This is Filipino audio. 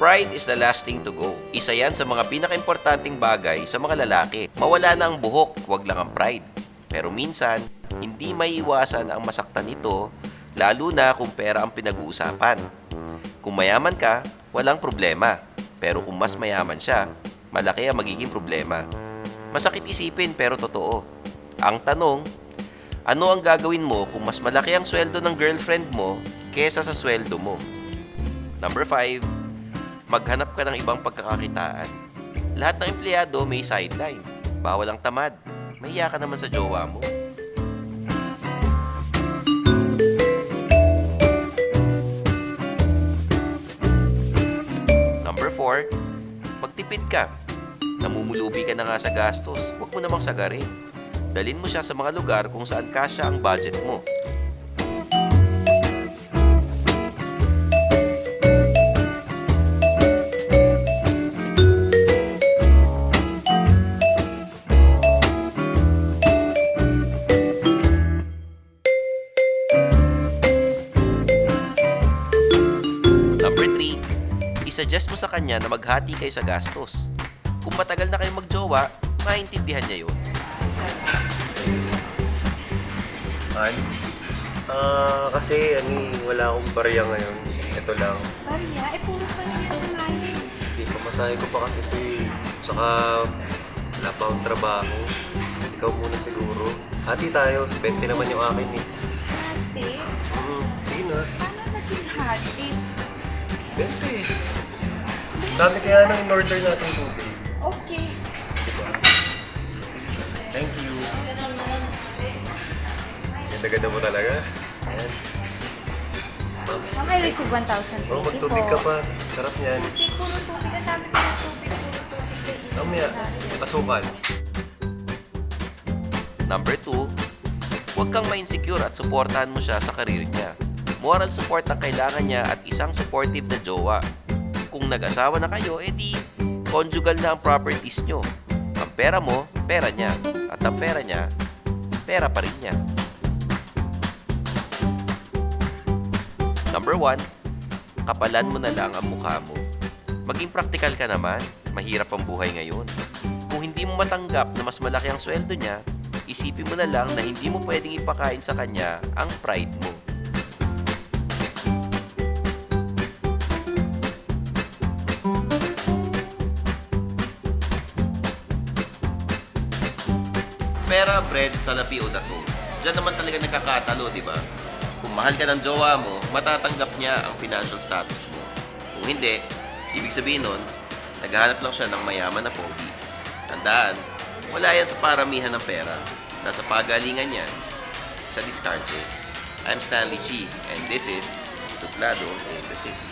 Pride is the last thing to go. Isa yan sa mga pinakaimportanting bagay sa mga lalaki. Mawala na ang buhok, wag lang ang pride. Pero minsan, hindi maiiwasan ang masaktan ito, lalo na kung pera ang pinag-uusapan. Kung mayaman ka, walang problema. Pero kung mas mayaman siya, malaki ang magiging problema. Masakit isipin pero totoo. Ang tanong, ano ang gagawin mo kung mas malaki ang sweldo ng girlfriend mo kesa sa sweldo mo? Number 5, maghanap ka ng ibang pagkakakitaan. Lahat ng empleyado may sideline. Bawal ang tamad. Mahiya ka naman sa jowa mo. Number 4, magtipid ka. Namumulubi ka na nga sa gastos. Huwag mo namang sagarin. Dalin mo siya sa mga lugar kung saan kasya ang budget mo. Isuggest mo sa kanya na maghati kayo sa gastos. Kung matagal na kayo magjowa, maintindihan niya yun. Han? Ah, kasi ani, wala akong barya ngayon. Ito lang. Maria, eh puro pa lang yung kumain. Hindi, pamasahe ko pa kasi ito eh. Tsaka, wala pa akong trabaho. Ikaw muna siguro. Hati tayo. 20 naman yung akin eh. Ate, Hmm, sige na. paano naging hati? 20 eh. Dami kaya nang in-order natin tubig. Okay. Thank you. Ganda-ganda mo talaga. Ayan. Ma'am, I receive 1,000 oh, magtubig ka pa. Sarap niyan. Ate, puro tubig. Ang dami ko ng tubig. Puro tubig. Mamaya, asukal. Number 2, huwag kang ma-insecure at suportahan mo siya sa karir niya. Moral support ang kailangan niya at isang supportive na jowa. Kung nag-asawa na kayo, edi conjugal na ang properties nyo. Ang pera mo, pera niya. At ang pera niya, pera pa rin niya. Number 1, kapalan mo na lang ang mukha mo. Maging praktikal ka naman, mahirap ang buhay ngayon. Kung hindi mo matanggap na mas malaki ang sweldo niya, isipin mo na lang na hindi mo pwedeng ipakain sa kanya ang pride mo. Pera, bread, salapi o dato. Diyan naman talaga nagkakatalo, di ba? Kung mahal ka ng jowa mo, matatanggap niya ang financial status mo. Kung hindi, ibig sabihin nun, naghahanap lang siya ng mayaman na pogi. Tandaan, wala yan sa paramihan ng pera. Nasa pagalingan yan, sa diskarte. I'm Stanley Chi, and this is Suplado City.